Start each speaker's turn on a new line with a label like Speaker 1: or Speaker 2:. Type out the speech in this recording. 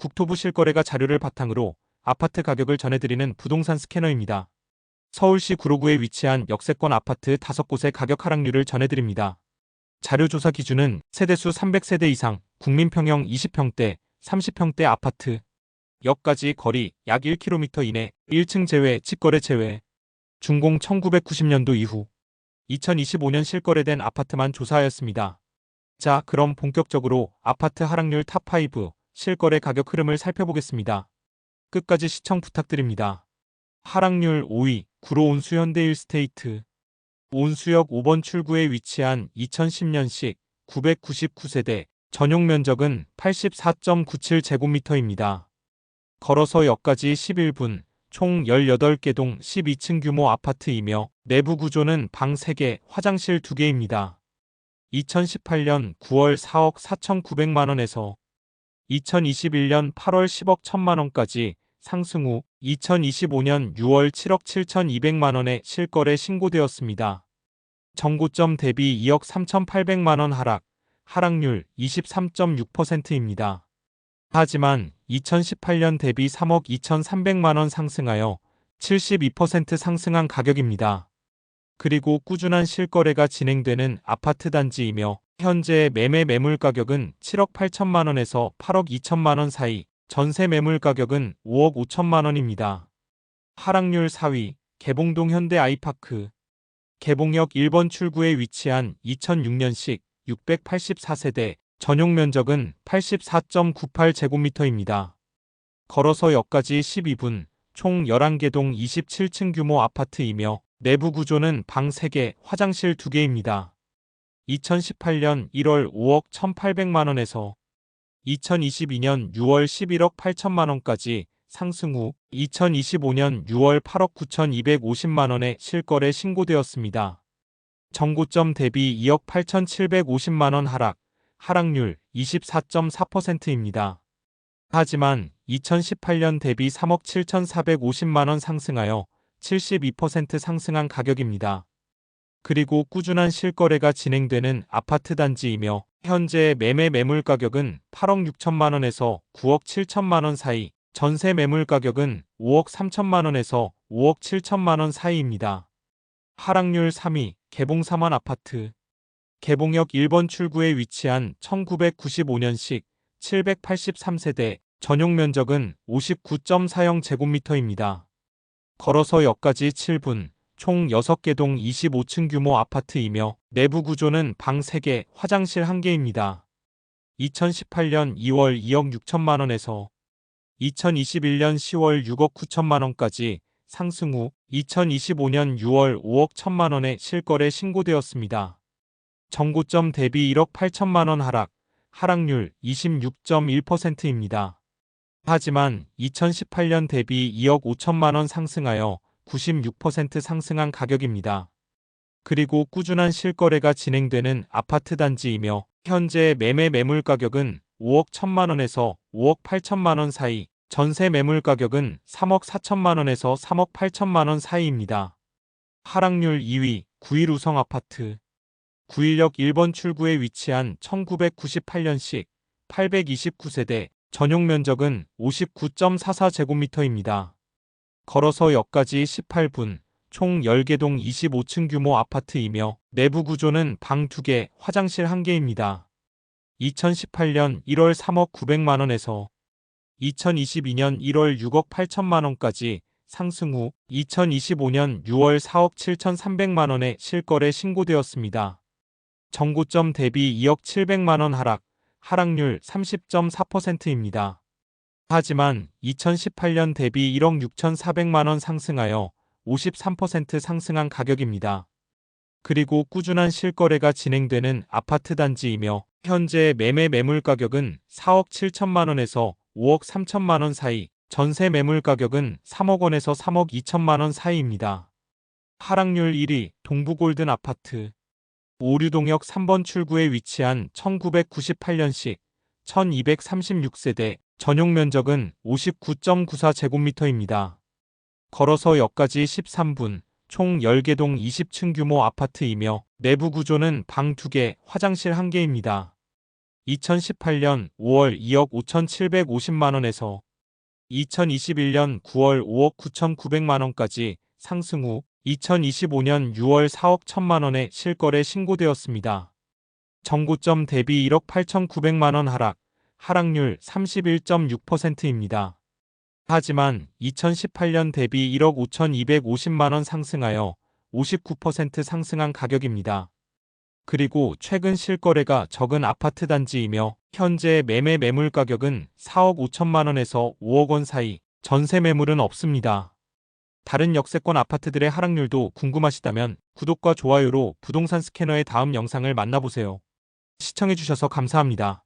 Speaker 1: 국토부 실거래가 자료를 바탕으로 아파트 가격을 전해드리는 부동산 스캐너입니다. 서울시 구로구에 위치한 역세권 아파트 5곳의 가격 하락률을 전해드립니다. 자료조사 기준은 세대수 300세대 이상, 국민평형 20평대, 30평대 아파트, 역까지 거리 약 1km 이내, 1층 제외, 직거래 제외, 준공 1990년도 이후 2025년 실거래된 아파트만 조사하였습니다. 자, 그럼 본격적으로 아파트 하락률 탑5 실거래 가격 흐름을 살펴보겠습니다. 끝까지 시청 부탁드립니다. 하락률 5위 구로온 수 현대 일스테이트 온수역 5번 출구에 위치한 2010년식 999세대 전용 면적은 84.97제곱미터입니다. 걸어서 역까지 11분, 총 18개 동 12층 규모 아파트이며 내부 구조는 방 3개, 화장실 2개입니다. 2018년 9월 4억 4,900만원에서 2021년 8월 10억 1천만원까지 상승 후 2025년 6월 7억 7,200만원에 실거래 신고되었습니다. 정고점 대비 2억 3,800만원 하락, 하락률 23.6%입니다. 하지만 2018년 대비 3억 2,300만원 상승하여 72% 상승한 가격입니다. 그리고 꾸준한 실거래가 진행되는 아파트 단지이며 현재 매매 매물 가격은 7억 8천만 원에서 8억 2천만 원 사이, 전세 매물 가격은 5억 5천만 원입니다. 하락률 4위, 개봉동 현대 아이파크. 개봉역 1번 출구에 위치한 2006년식 684세대 전용 면적은 84.98제곱미터입니다. 걸어서 역까지 12분, 총 11개 동 27층 규모 아파트이며 내부 구조는 방 3개, 화장실 2개입니다. 2018년 1월 5억 1,800만원에서 2022년 6월 11억 8천만원까지 상승 후 2025년 6월 8억 9,250만원에 실거래 신고되었습니다. 정고점 대비 2억 8,750만원 하락, 하락률 24.4%입니다. 하지만 2018년 대비 3억 7,450만원 상승하여 72% 상승한 가격입니다. 그리고 꾸준한 실거래가 진행되는 아파트 단지이며 현재 매매 매물 가격은 8억 6천만 원에서 9억 7천만 원 사이, 전세 매물 가격은 5억 3천만 원에서 5억 7천만 원 사이입니다. 하락률 3위 개봉 3원 아파트 개봉역 1번 출구에 위치한 1995년식 783세대 전용 면적은 59.40제곱미터입니다. 걸어서 역까지 7분, 총 6개 동 25층 규모 아파트이며 내부 구조는 방 3개, 화장실 1개입니다. 2018년 2월 2억 6천만 원에서 2021년 10월 6억 9천만 원까지 상승 후 2025년 6월 5억 1천만 원에 실거래 신고되었습니다. 정고점 대비 1억 8천만 원 하락, 하락률 26.1%입니다. 하지만 2018년 대비 2억 5천만 원 상승하여 96% 상승한 가격입니다. 그리고 꾸준한 실거래가 진행되는 아파트 단지이며 현재 매매 매물 가격은 5억 1천만 원에서 5억 8천만 원 사이, 전세 매물 가격은 3억 4천만 원에서 3억 8천만 원 사이입니다. 하락률 2위 9일 우성 아파트 9일역 1번 출구에 위치한 1998년식 829세대 전용 면적은 59.44제곱미터입니다. 걸어서 역까지 18분, 총 10개 동 25층 규모 아파트이며 내부 구조는 방 2개, 화장실 1개입니다. 2018년 1월 3억 900만원에서 2022년 1월 6억 8천만원까지 상승 후 2025년 6월 4억 7,300만원에 실거래 신고되었습니다. 정고점 대비 2억 700만원 하락, 하락률 30.4%입니다. 하지만 2018년 대비 1억 6,400만원 상승하여 53% 상승한 가격입니다. 그리고 꾸준한 실거래가 진행되는 아파트 단지이며 현재 매매 매물 가격은 4억 7천만 원에서 5억 3천만 원 사이, 전세 매물 가격은 3억 원에서 3억 2천만 원 사이입니다. 하락률 1위 동부골든 아파트 오류동역 3번 출구에 위치한 1998년식 1236세대 전용 면적은 59.94제곱미터입니다. 걸어서 역까지 13분, 총 10개 동 20층 규모 아파트이며 내부 구조는 방 2개, 화장실 1개입니다. 2018년 5월 2억 5,750만 원에서 2021년 9월 5억 9,900만 원까지 상승 후 2025년 6월 4억 1천만 원의 실거래 신고되었습니다. 정고점 대비 1억 8,900만 원 하락, 하락률 31.6%입니다. 하지만 2018년 대비 1억 5,250만 원 상승하여 59% 상승한 가격입니다. 그리고 최근 실거래가 적은 아파트 단지이며 현재 매매 매물 가격은 4억 5천만 원에서 5억 원 사이, 전세 매물은 없습니다. 다른 역세권 아파트들의 하락률도 궁금하시다면 구독과 좋아요로 부동산 스캐너의 다음 영상을 만나보세요. 시청해주셔서 감사합니다.